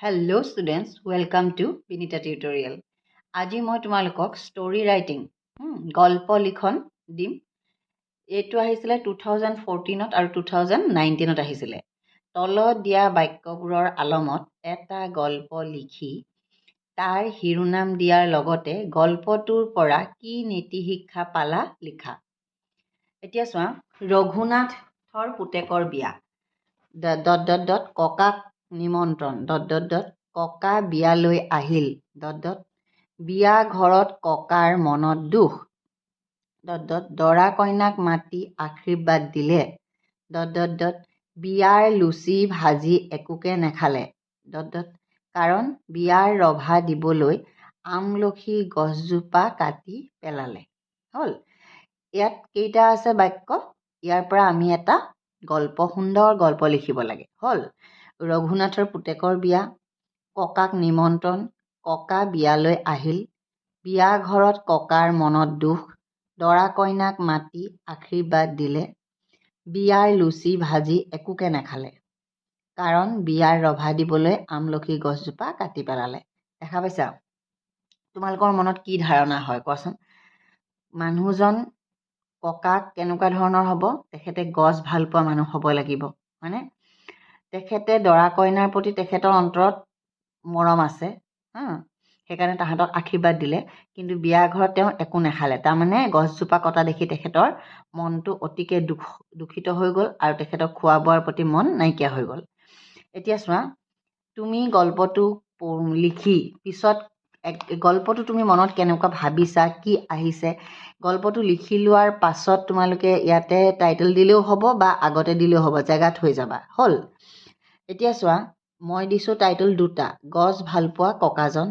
Hello' students welcome to Binita tutorial আজি মই তোমালোকক ষ্টৰি ৰাইটিং গল্প লিখন দিম এইটো আহিছিলে টু থাউজেণ্ড ফ'ৰটিনত আৰু টু থাউজেণ্ড নাইনটিনত আহিছিলে তলত দিয়া বাক্যবোৰৰ আলমত এটা গল্প লিখি তাৰ শিৰোনাম দিয়াৰ লগতে গল্পটোৰ পৰা কি নীতি শিক্ষা পালা লিখা এতিয়া চোৱা ৰঘুনাথৰ পুতেকৰ বিয়া ডট ডট ডট ককাক নিমন্ত্ৰণ। ডট ডট ডট ককা বিয়ালৈ আহিল। ডট ডট বিয়া ঘৰত ককাৰ মনত দুখ। ডট ডট দৰা কইনাক মাতি আশীৰ্বাদ দিলে। ডট ডট ডট বিয়াৰ লুচি ভাজি একোকে নেখালে। ডট ডট কাৰণ বিয়াৰ ৰভা দিবলৈ আমলখি গছজোপা কাটি পেলালে। হ'ল। ইয়াত কেইটা আছে বাক্য? ইয়াৰ পৰা আমি এটা গল্প সুন্দৰ গল্প লিখিব লাগে। হ'ল ৰঘুনাথৰ পুতেকৰ বিয়া ককাক নিমন্ত্ৰণ ককা বিয়ালৈ আহিল বিয়া ঘৰত ককাৰ মনত দুখ দৰা কইনাক মাতি আশীৰ্বাদ দিলে বিয়াৰ লুচি ভাজি একোকে নেখালে। কাৰণ বিয়াৰ ৰভা দিবলৈ আমলখি গছজোপা কাটি পেলালে। দেখা পাইছা? তোমালোকৰ মনত কি ধাৰণা হয়? কোৱাচোন। মানুহজন ককাক কেনেকুৱা ধৰণৰ হ'ব তেখেতে গছ ভাল পোৱা মানুহ হ'ব লাগিব হয়নে? তেখেতে দৰা কইনাৰ প্ৰতি তেখেতৰ অন্তৰত মৰম আছে হা? সেইকাৰণে তাহাঁতক আশীৰ্বাদ দিলে কিন্তু বিয়া ঘৰত তেওঁ একো নেখালে। তাৰমানে গছজোপা কটা দেখি তেখেতৰ মনটো অতিকে দুখ দূষিত হৈ গ'ল আৰু তেখেতৰ খোৱা বোৱাৰ প্ৰতি মন নাইকিয়া হৈ গ'ল। এতিয়া চোৱা তুমি গল্পটো লিখি পিছত গল্পটো তুমি মনত কেনেকুৱা ভাবিছা কি আহিছে? গল্পটো লিখি লোৱাৰ পাছত তোমালোকে ইয়াতে টাইটেল দিলেও হ'ব বা আগতে দিলেও হ'ব জেগাত হৈ যাবা হ'ল? এতিয়া চোৱা মই দিছোঁ টাইটেল দুটা গছ ভালপোৱা ককাজন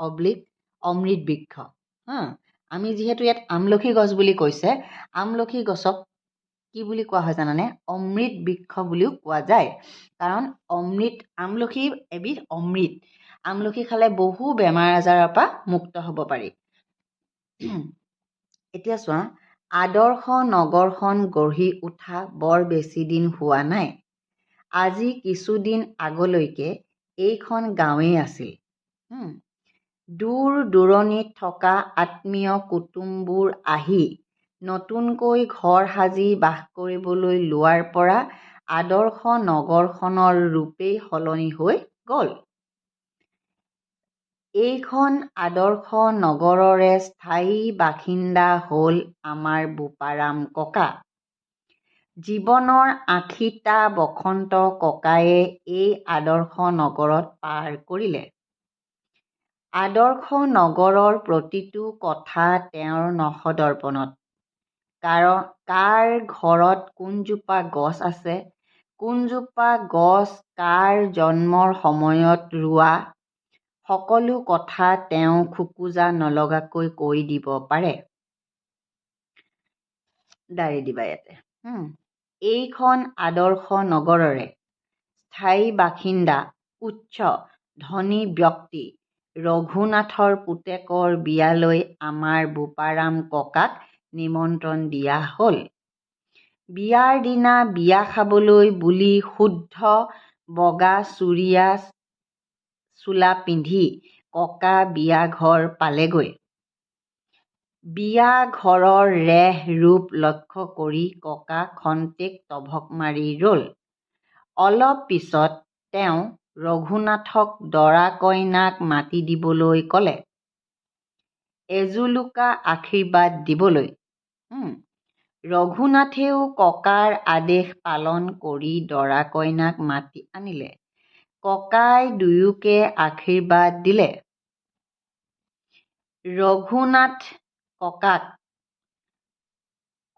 অব্লিক অমৃত বৃক্ষ হা? আমি যিহেতু ইয়াত আমলখি গছ বুলি কৈছে আমলখি গছক কি বুলি কোৱা হয় জানানে? অমৃত বৃক্ষ বুলিও কোৱা যায়। কাৰণ অমৃত আমলখি এবিধ অমৃত। আমলখি খালে বহু বেমাৰ আজাৰৰ পৰা মুক্ত হ'ব পাৰি। এতিয়া চোৱা আদৰ্শ নগৰখন গঢ়ি উঠা বৰ বেছি দিন হোৱা নাই। আজি কিছুদিন আগলৈকে এইখন গাঁৱেই আছিল। দূৰ দূৰণিত থকা আত্মীয় কুটুমবোৰ আহি নতুনকৈ ঘৰ সাজি বাস কৰিবলৈ লোৱাৰ পৰা আদৰ্শ নগৰখনৰ ৰূপেই সলনি হৈ গ'ল। এইখন আদৰ্শ নগৰৰে স্থায়ী বাসিন্দা হ'ল আমাৰ বোপাৰাম ককা। জীৱনৰ আশীটা বসন্ত ককায়ে এই আদৰ্শ নগৰত পাৰ কৰিলে। আদৰ্শ নগৰৰ প্ৰতিটো কথা তেওঁৰ নখদৰ্পণত। কাৰ কাৰ ঘৰত কোনজোপা গছ আছে কোনজোপা গছ কাৰ জন্মৰ সময়ত ৰোৱা সকলো কথা তেওঁ খোকোজা নলগাকৈ কৈ দিব পাৰে। ডায়েৰী দিবা ইয়াতে। এইখন আদৰ্শ নগৰৰে। স্থায়ী বাসিন্দা উচ্চ ধনী ব্যক্তি ৰঘুনাথৰ পুতেকৰ বিয়ালৈ আমাৰ বোপাৰাম ককাক নিমন্ত্ৰণ দিয়া হ'ল। বিয়াৰ দিনা বিয়া খাবলৈ বুলি শুদ্ধ বগা চুৰিয়া চোলা পিন্ধি ককা বিয়া ঘৰ পালেগৈ। বিয়া ঘৰৰ ৰেহ ৰূপ লক্ষ্য কৰি ককা খন্তেক টভক মাৰি ৰ'ল। অলপ পিছত তেওঁ ৰঘুনাথক দৰা কইনাক মাতি দিবলৈ ক'লে। এজোলোকা আশীৰ্বাদ দিবলৈ। ৰঘুনাথেও ককাৰ আদেশ পালন কৰি দৰা কইনাক মাতি আনিলে। ককাই দুয়োকে আশীৰ্বাদ দিলে। ৰঘুনাথ ককাক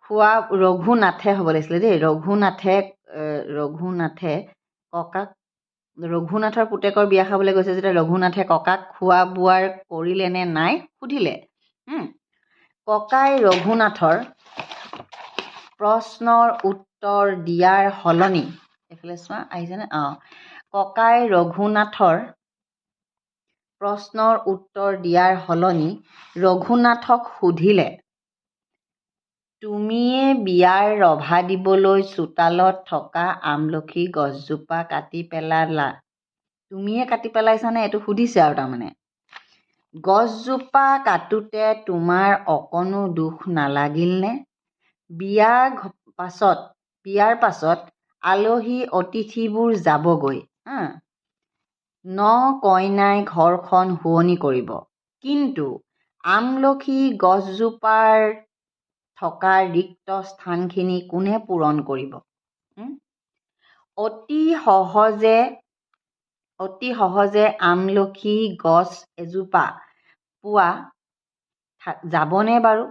খোৱা ৰঘুনাথে হ'ব লাগিছিলে দেই ৰঘুনাথে ৰঘুনাথে ককাক ৰঘুনাথৰ পুতেকৰ বিয়া খাবলৈ গৈছে যেতিয়া ৰঘুনাথে ককাক খোৱা বোৱাৰ কৰিলে নে নাই সুধিলে। ককাই ৰঘুনাথৰ প্ৰশ্নৰ উত্তৰ দিয়াৰ সলনি এইফালে চোৱা আহিছেনে অঁ ককাই ৰঘুনাথৰ প্ৰশ্নৰ উত্তৰ দিয়াৰ সলনি ৰঘুনাথক সুধিলে তুমিয়ে বিয়াৰ ৰভা দিবলৈ চোতালত থকা আমলখি গছজোপা কাটি পেলালা তুমিয়ে কাটি পেলাইছানে? এইটো সুধিছে আৰু তাৰমানে গছজোপা কাটোতে তোমাৰ অকণো দুখ নালাগিলনে বিয়া পাছত বিয়াৰ পাছত আলহী অতিথিবোৰ যাবগৈ। ন কইনাই ঘৰখন শুৱনি কৰিব। কিন্তু আমলখি গছজোপাৰ থকা ৰিক্ত স্থানখিনি কোনে পূৰণ কৰিব? অতি সহজে অতি সহজে আমলখি গছ এজোপা পোৱা যাবনে বাৰু?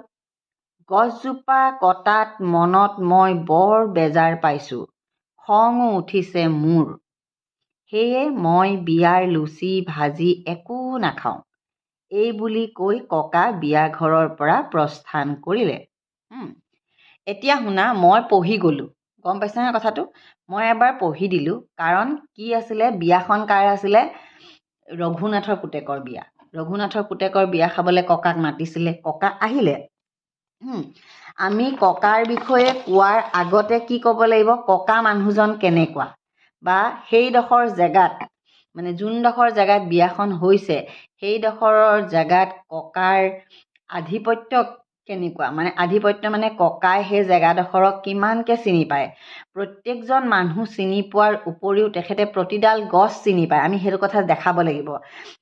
গছজোপা কটাত মনত মই বৰ বেজাৰ পাইছোঁ। খঙো উঠিছে মোৰ। সেয়ে মই বিয়াৰ লুচি ভাজি একো নাখাওঁ। এই বুলি কৈ ককা বিয়াঘৰৰ পৰা প্ৰস্থান কৰিলে। এতিয়া শুনা মই পঢ়ি গ'লোঁ। গম পাইছানে কথাটো? মই এবাৰ পঢ়ি দিলোঁ। কাৰণ কি আছিলে? বিয়াখন কাৰ আছিলে? ৰঘুনাথৰ পুতেকৰ বিয়া। ৰঘুনাথৰ পুতেকৰ বিয়া খাবলৈ ককাক মাতিছিলে। ককা আহিলে। আমি ককাৰ বিষয়ে কোৱাৰ আগতে কি ক'ব লাগিব? ককা মানুহজন কেনেকুৱা? বা সেইডোখৰ জেগাত মানে যোনডোখৰ জেগাত বিয়াখন হৈছে সেইডোখৰৰ জেগাত ককাৰ আধিপত্য কেনেকুৱা? মানে আধিপত্য মানে ককাই সেই জেগাডোখৰক কিমানকৈ চিনি পায়? প্ৰত্যেকজন মানুহ চিনি পোৱাৰ উপৰিও তেখেতে প্ৰতিডাল গছ চিনি পায়। আমি সেইটো কথা দেখাব লাগিব।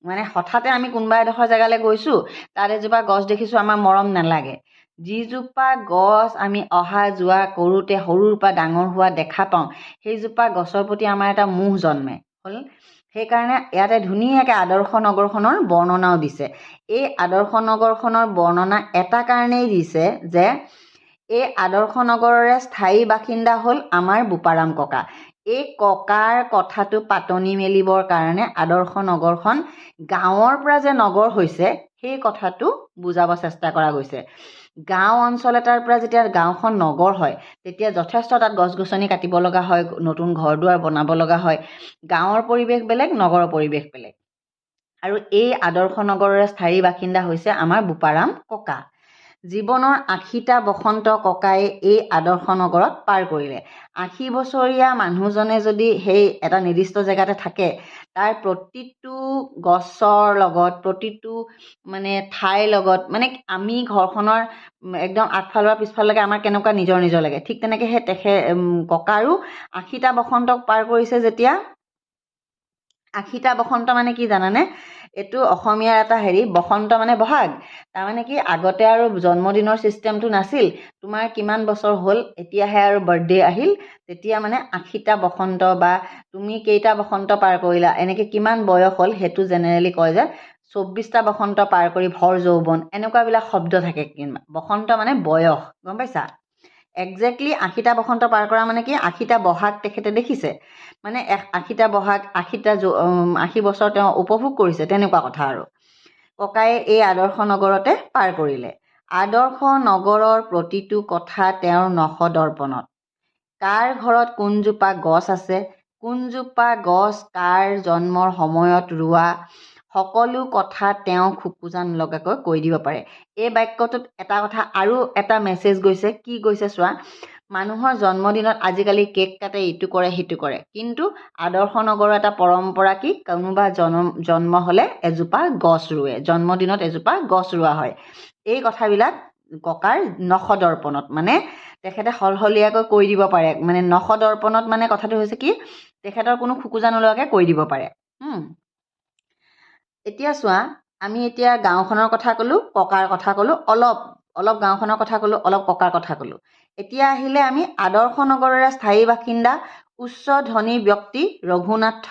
মানে হঠাতে আমি কোনোবা এডোখৰ জেগালৈ গৈছোঁ তাত এজোপা গছ দেখিছোঁ আমাৰ মৰম নালাগে। যিজোপা গছ আমি অহা যোৱা কৰোঁতে সৰুৰ পৰা ডাঙৰ হোৱা দেখা পাওঁ সেইজোপা গছৰ প্ৰতি আমাৰ এটা মোহ জন্মে। হ'ল? সেইকাৰণে ইয়াতে ধুনীয়াকৈ আদৰ্শ নগৰখনৰ বৰ্ণনাও দিছে। এই আদৰ্শ নগৰখনৰ বৰ্ণনা এটা কাৰণেই দিছে যে এই আদৰ্শ নগৰৰে স্থায়ী বাসিন্দা হ'ল আমাৰ বোপাৰাম ককা। এই ককাৰ কথাটো পাতনি মেলিবৰ কাৰণে আদৰ্শ নগৰখন গাঁৱৰ পৰা যে নগৰ হৈছে সেই কথাটো বুজাব চেষ্টা কৰা গৈছে। গাঁও অঞ্চল এটাৰ পৰা যেতিয়া গাঁওখন নগৰ হয় তেতিয়া যথেষ্ট তাত গছ গছনি কাটিব লগা হয় নতুন ঘৰ দুৱাৰ বনাব লগা হয়। গাঁৱৰ পৰিৱেশ বেলেগ নগৰৰ পৰিৱেশ বেলেগ। আৰু এই আদৰ্শ নগৰৰে স্থায়ী বাসিন্দা হৈছে আমাৰ বোপাৰাম ককা। জীৱনৰ আশীটা বসন্ত ককাই এই আদৰ্শ নগৰত পাৰ কৰিলে। আশী বছৰীয়া মানুহজনে যদি সেই এটা নিৰ্দিষ্ট জেগাতে থাকে তাৰ প্ৰতিটো গছৰ লগত প্ৰতিটো মানে ঠাইৰ লগত মানে আমি ঘৰখনৰ একদম আগফালৰ পৰা পিছফাললৈকে আমাৰ কেনেকুৱা নিজৰ নিজৰ লাগে ঠিক তেনেকৈ সেই তেখেত ককাৰো আশীটা বসন্তক পাৰ কৰিছে যেতিয়া। আশীটা বসন্ত মানে কি জানানে? এইটো অসমীয়াৰ এটা হেৰি বসন্ত মানে বহাগ। তাৰমানে কি আগতে আৰু জন্মদিনৰ ছিষ্টেমটো নাছিল। তোমাৰ কিমান বছৰ হ'ল এতিয়াহে আৰু বাৰ্থডে আহিল। তেতিয়া মানে আশীটা বসন্ত বা তুমি কেইটা বসন্ত পাৰ কৰিলা এনেকৈ কিমান বয়স হ'ল সেইটো জেনেৰেলি কয় যে চৌব্বিছটা বসন্ত পাৰ কৰি ভৰ যৌৱন এনেকুৱাবিলাক শব্দ থাকে বসন্ত মানে বয়স গম পাইছা? একজেক্টলি আশীটা বসন্ত পাৰ কৰা মানে কি? আশীটা বহাগ তেখেতে দেখিছে। মানে আশীটা বহাগ আশীটা আশী বছৰ তেওঁ উপভোগ কৰিছে তেনেকুৱা কথা আৰু। ককায়ে এই আদৰ্শ নগৰতে পাৰ কৰিলে। আদৰ্শ নগৰৰ প্ৰতিটো কথা তেওঁৰ নখদৰ্পণত। কাৰ ঘৰত কোনজোপা গছ আছে? কোনজোপা গছ কাৰ জন্মৰ সময়ত ৰোৱা? সকলো কথা তেওঁ খোকোজা নলগাকৈ কৈ দিব পাৰে। এই বাক্যটোত এটা কথা আৰু এটা মেছেজ গৈছে। কি গৈছে চোৱা? মানুহৰ জন্মদিনত আজিকালি কেক কাটে ইটো কৰে সিটো কৰে। কিন্তু আদৰ্শ নগৰৰ এটা পৰম্পৰা কি? কোনোবা জন্ম জন্ম হ'লে এজোপা গছ ৰুৱে। জন্মদিনত এজোপা গছ ৰোৱা হয়। এই কথাবিলাক ককাৰ নখদৰ্পণত মানে তেখেতে সলসলীয়াকৈ কৈ দিব পাৰে। মানে নখদৰ্পণত মানে কথাটো হৈছে কি? তেখেতৰ কোনো খোকোজা নোলোৱাকৈ কৈ দিব পাৰে। এতিয়া চোৱা আমি এতিয়া গাঁওখনৰ কথা ক'লোঁ ককাৰ কথা ক'লোঁ অলপ অলপ গাঁওখনৰ কথা ক'লোঁ অলপ ককাৰ কথা ক'লোঁ। এতিয়া আহিলে আমি আদৰ্শ নগৰৰে স্থায়ী বাসিন্দা উচ্চ ধনী ব্যক্তি ৰঘুনাথ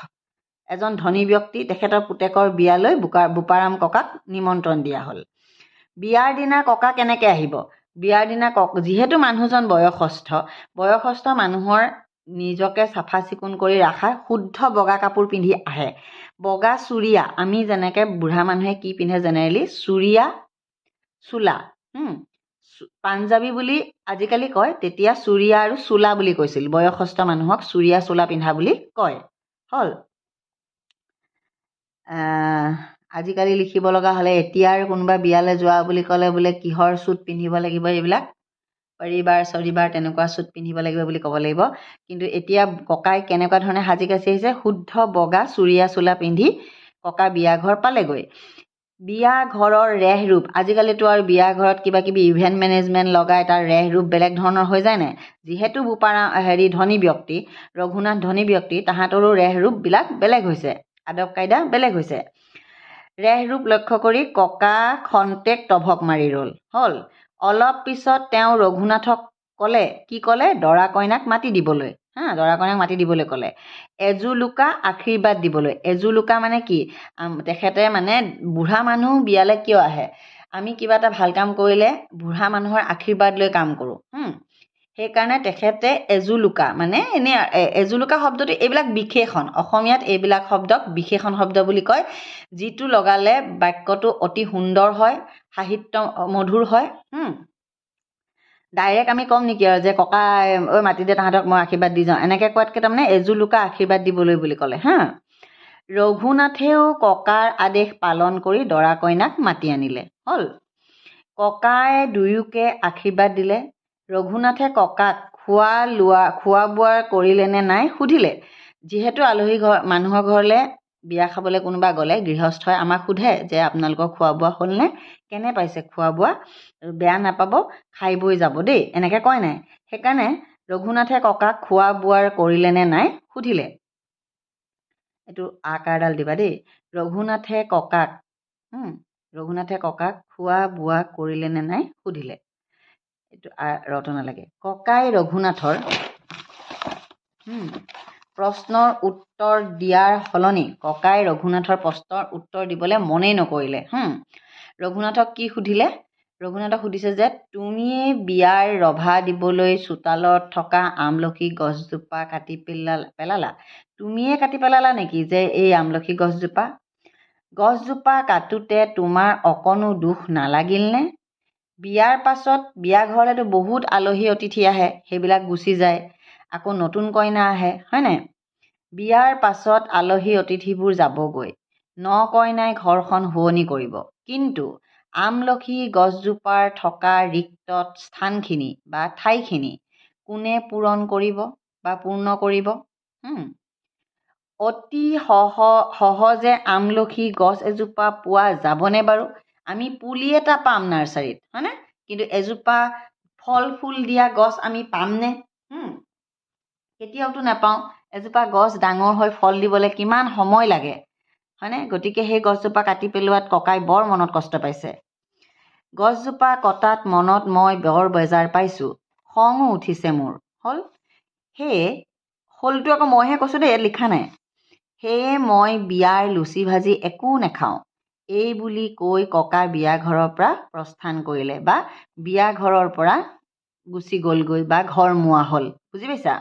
এজন ধনী ব্যক্তি তেখেতৰ পুতেকৰ বিয়ালৈ বোকা বোপাৰাম ককাক নিমন্ত্ৰণ দিয়া হ'ল। বিয়াৰ দিনা ককা কেনেকৈ আহিব? বিয়াৰ দিনা কক যিহেতু মানুহজন বয়সস্থ বয়সস্থ মানুহৰ নিজকে চাফা চিকুণ কৰি ৰখা শুদ্ধ বগা কাপোৰ পিন্ধি আহে। বগা চুৰিয়া আমি যেনেকৈ বুঢ়া মানুহে কি পিন্ধে জেনেৰেলি? চুৰিয়া চোলা পাঞ্জাবী বুলি আজিকালি কয় তেতিয়া চুৰিয়া আৰু চোলা বুলি কৈছিল। বয়সস্থ মানুহক চুৰিয়া চোলা পিন্ধা বুলি কয়। হ'ল। আজিকালি লিখিব লগা হ'লে এতিয়া আৰু কোনোবা বিয়ালৈ যোৱা বুলি ক'লে বোলে কিহৰ চুট পিন্ধিব লাগিব এইবিলাক? পাৰিবাৰ চৰিবাৰ তেনেকুৱা চুট পিন্ধিব লাগিব বুলি ক'ব লাগিব। কিন্তু এতিয়া ককাই কেনেকুৱা ধৰণে সাজি কাচি আহিছে শুদ্ধ বগা চুৰিয়া চোলা পিন্ধি ককা বিয়া ঘৰ পালেগৈ। বিয়া ঘৰৰ ৰেহ ৰূপ আজিকালিতো আৰু বিয়া ঘৰত কিবা কিবি ইভেণ্ট মেনেজমেণ্ট লগাই তাৰ ৰেহ ৰূপ বেলেগ ধৰণৰ হৈ যায় নাই? যিহেতু বোপাৰা হেৰি ধনী ব্যক্তি ৰঘুনাথ ধনী ব্যক্তি তাহাঁতৰো ৰেহ ৰূপবিলাক বেলেগ হৈছে আদব কাইদা বেলেগ হৈছে। ৰেহ ৰূপ লক্ষ্য কৰি ককা খন্তেক টভক মাৰি ৰ'ল হ'ল। অলপ পিছত তেওঁ ৰঘুনাথক ক'লে কি ক'লে? দৰা কইনাক মাতি দিবলৈ। হা দৰা কইনাক মাতি দিবলৈ ক'লে। এজোলোকা আশীৰ্বাদ দিবলৈ। এজোলোকা মানে কি? তেখেতে মানে বুঢ়া মানুহ বিয়ালৈ কিয় আহে? আমি কিবা এটা ভাল কাম কৰিলে বুঢ়া মানুহৰ আশীৰ্বাদ লৈ কাম কৰোঁ। সেইকাৰণে তেখেতে এজোলোকা মানে এনেই এজোলোকা শব্দটো এইবিলাক বিশেষণ। অসমীয়াত এইবিলাক শব্দক বিশেষণ শব্দ বুলি কয় যিটো লগালে বাক্যটো অতি সুন্দৰ হয় সাহিত্য মধুৰ হয় ডাইৰেক্ট আমি ক'ম নেকি আৰু যে ককাই ঐ দে তাহাঁতক মই আশীৰ্বাদ দি যাওঁ। এনেকৈ কোৱাতকৈ তাৰমানে এজোলোকা আশীৰ্বাদ দিবলৈ বুলি ক'লে হা। ৰঘুনাথেও ককাৰ আদেশ পালন কৰি দৰা কইনাক মাতি আনিলে হ'ল। ককাই দুয়োকে আশীৰ্বাদ দিলে। ৰঘুনাথে ককাক খোৱা লোৱা খোৱা বোৱা কৰিলেনে নাই সুধিলে। যিহেতু আলহী ঘৰ মানুহৰ ঘৰলৈ বিয়া খাবলৈ কোনোবা গ'লে গৃহস্থই আমাক সোধে যে আপোনালোকৰ খোৱা বোৱা হ'লনে? কেনে পাইছে খোৱা বোৱা বেয়া নাপাব খাই বৈ যাব দেই এনেকৈ কয় নাই। সেইকাৰণে ৰঘুনাথে ককাক খোৱা বোৱাৰ কৰিলেনে নাই সুধিলে। এইটো আকাৰডাল দিবা দেই। ৰঘুনাথে ককাক ৰঘুনাথে ককাক খোৱা বোৱা কৰিলেনে নাই সুধিলে। এইটো ৰটো নালাগে ককাই ৰঘুনাথৰ প্ৰশ্নৰ উত্তৰ দিয়াৰ সলনি ককাই ৰঘুনাথৰ প্ৰশ্নৰ উত্তৰ দিবলৈ মনেই নকৰিলে। ৰঘুনাথক কি সুধিলে? ৰঘুনাথক সুধিছে যে তুমিয়ে বিয়াৰ ৰভা দিবলৈ চোতালত থকা আমলখি গছজোপা কাটি পেলা পেলালা? তুমিয়ে কাটি পেলালা নেকি যে এই আমলখি গছজোপা? গছজোপা কাটোতে তোমাৰ অকণো দুখ নালাগিলনে? বিয়াৰ পাছত বিয়া ঘৰলৈতো বহুত আলহী অতিথি আহে সেইবিলাক গুচি যায়। আকৌ নতুন কইনা আহে হয়নে বিয়াৰ পাছত আলহী অতিথিবোৰ যাবগৈ। ন কইনাই ঘৰখন শুৱনি কৰিব। কিন্তু আমলখি গছজোপাৰ থকা ৰিক্ত স্থানখিনি বা ঠাইখিনি কোনে পূৰণ কৰিব বা পূৰ্ণ কৰিব? অতি সহ সহজে আমলখি গছ এজোপা পোৱা যাবনে বাৰু? আমি পুলি এটা পাম নাৰ্চাৰীত হয়নে? কিন্তু এজোপা ফল ফুল দিয়া গছ আমি পামনে? কেতিয়াওতো নাপাওঁ। এজোপা গছ ডাঙৰ হৈ ফল দিবলৈ কিমান সময় লাগে। হয়নে? গতিকে সেই গছজোপা কাটি পেলোৱাত ককাই বৰ মনত কষ্ট পাইছে। গছজোপা কটাত মনত মই বৰ বেজাৰ পাইছোঁ। খঙো উঠিছে মোৰ। হ'ল? সেয়ে হ'লটো আকৌ মইহে কৈছোঁ দেই ইয়াত লিখা নাই। সেয়ে মই বিয়াৰ লুচি ভাজি একো নাখাওঁ। এই বুলি কৈ ককা বিয়া ঘৰৰ পৰা প্ৰস্থান কৰিলে বা বিয়া ঘৰৰ পৰা গুচি গ'লগৈ বা ঘৰ মোৱা হ'ল। বুজি পাইছা?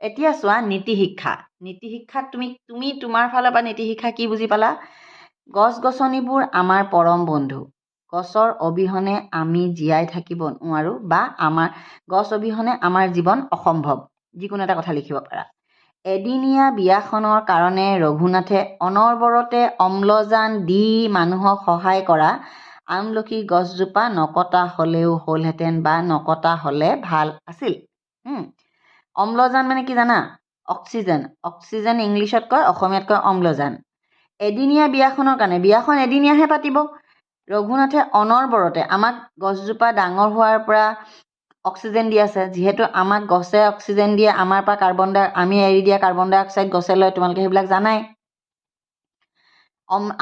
এতিয়া চোৱা নীতি শিক্ষা। নীতি শিক্ষাত তুমি তুমি তোমাৰ ফালৰ পৰা নীতি শিক্ষা কি বুজি পালা? গছ গছনিবোৰ আমাৰ পৰম বন্ধু। গছৰ অবিহনে আমি জীয়াই থাকিব নোৱাৰোঁ বা আমাৰ গছ অবিহনে আমাৰ জীৱন অসম্ভৱ। যিকোনো এটা কথা লিখিব পাৰা। এদিনীয়া বিয়াখনৰ কাৰণে ৰঘুনাথে অনবৰতে অম্লজান দি মানুহক সহায় কৰা আমলখি গছজোপা নকটা হ'লেও হ'লহেঁতেন বা নকটা হ'লে ভাল আছিল। অম্লজান মানে কি জানা? অক্সিজেন। অক্সিজেন ইংলিছত কয় অসমীয়াত কয় অম্লজান। এদিনীয়া বিয়াখনৰ কাৰণে বিয়াখন এদিনীয়াহে পাতিব। ৰঘুনাথে অনবৰতে আমাক গছজোপা ডাঙৰ হোৱাৰ পৰা অক্সিজেন দি আছে যিহেতু আমাক গছে অক্সিজেন দিয়ে আমাৰ পৰা কাৰ্বন ডাই আমি এৰি দিয়া কাৰ্বন ডাই অক্সাইড গছে লয় তোমালোকে সেইবিলাক জানাই।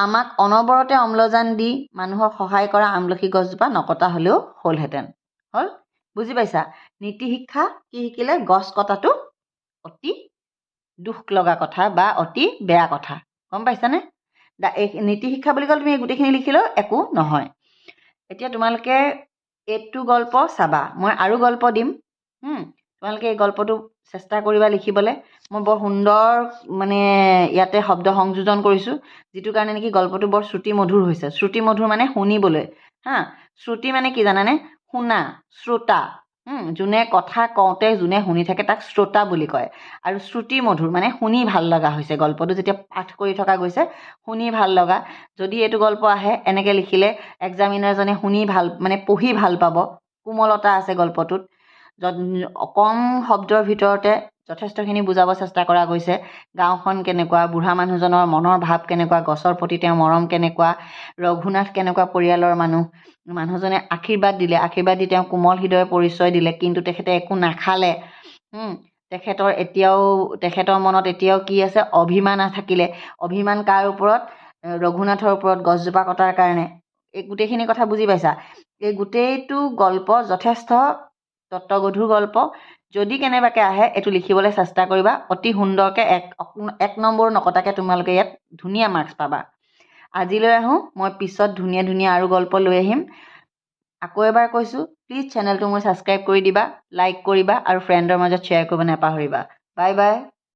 আমাক অনবৰতে অম্লজান দি মানুহক সহায় কৰা আমলখি গছজোপা নকটা হ'লেও হ'লহেঁতেন। হ'ল? বুজি পাইছা? নীতি শিক্ষা কি শিকিলে গছ কটাটো অতি দুখ লগা কথা বা অতি বেয়া কথা। গম পাইছানে? এই নীতি শিক্ষা বুলি ক'লে তুমি এই গোটেইখিনি লিখিলেও একো নহয়। এতিয়া তোমালোকে এইটো গল্প চাবা। মই আৰু গল্প দিম। তোমালোকে এই গল্পটো চেষ্টা কৰিবা লিখিবলৈ। মই বৰ সুন্দৰ মানে ইয়াতে শব্দ সংযোজন কৰিছোঁ যিটো কাৰণে নেকি গল্পটো বৰ শ্ৰুতি মধুৰ হৈছে। শ্ৰুতি মধুৰ মানে শুনিবলৈ। হা শ্ৰুতি মানে কি জানানে? শুনা শ্ৰোতা। যোনে কথা কওঁতে যোনে শুনি থাকে তাক শ্ৰোতা বুলি কয়। আৰু শ্ৰুতি মধুৰ মানে শুনি ভাল লগা হৈছে গল্পটো যেতিয়া পাঠ কৰি থকা গৈছে শুনি ভাল লগা। যদি এইটো গল্প আহে এনেকৈ লিখিলে এক্সামিনাৰজনে শুনি ভাল মানে পঢ়ি ভাল পাব। কোমলতা আছে গল্পটোত। কম শব্দৰ ভিতৰতে যথেষ্টখিনি বুজাব চেষ্টা কৰা গৈছে। গাঁওখন কেনেকুৱা বুঢ়া মানুহজনৰ মনৰ ভাৱ কেনেকুৱা গছৰ প্ৰতি তেওঁৰ মৰম কেনেকুৱা ৰঘুনাথ কেনেকুৱা পৰিয়ালৰ মানুহ মানুহজনে আশীৰ্বাদ দিলে আশীৰ্বাদ দি তেওঁ কোমল হৃদয় পৰিচয় দিলে কিন্তু তেখেতে একো নাখালে। তেখেতৰ এতিয়াও তেখেতৰ মনত এতিয়াও কি আছে? অভিমান থাকিলে অভিমান কাৰ ওপৰত? ৰঘুনাথৰ ওপৰত গছজোপা কটাৰ কাৰণে। এই গোটেইখিনি কথা বুজি পাইছা? এই গোটেইটো গল্প যথেষ্ট তত্ত্বগধুৰ গল্প। যদি কেনেবাকৈ আহে এইটো লিখিবলৈ চেষ্টা কৰিবা। অতি সুন্দৰকৈ এক এক নম্বৰ নকটাকৈ তোমালোকে ইয়াত ধুনীয়া মাৰ্কছ পাবা। আজিলৈ আহোঁ মই পিছত ধুনীয়া ধুনীয়া আৰু গল্প লৈ আহিম। আকৌ এবাৰ কৈছোঁ প্লিজ চেনেলটো মোৰ ছাবস্ক্ৰাইব কৰি দিবা লাইক কৰিবা আৰু ফ্ৰেণ্ডৰ মাজত শ্বেয়াৰ কৰিব নাপাহৰিবা। Bye bye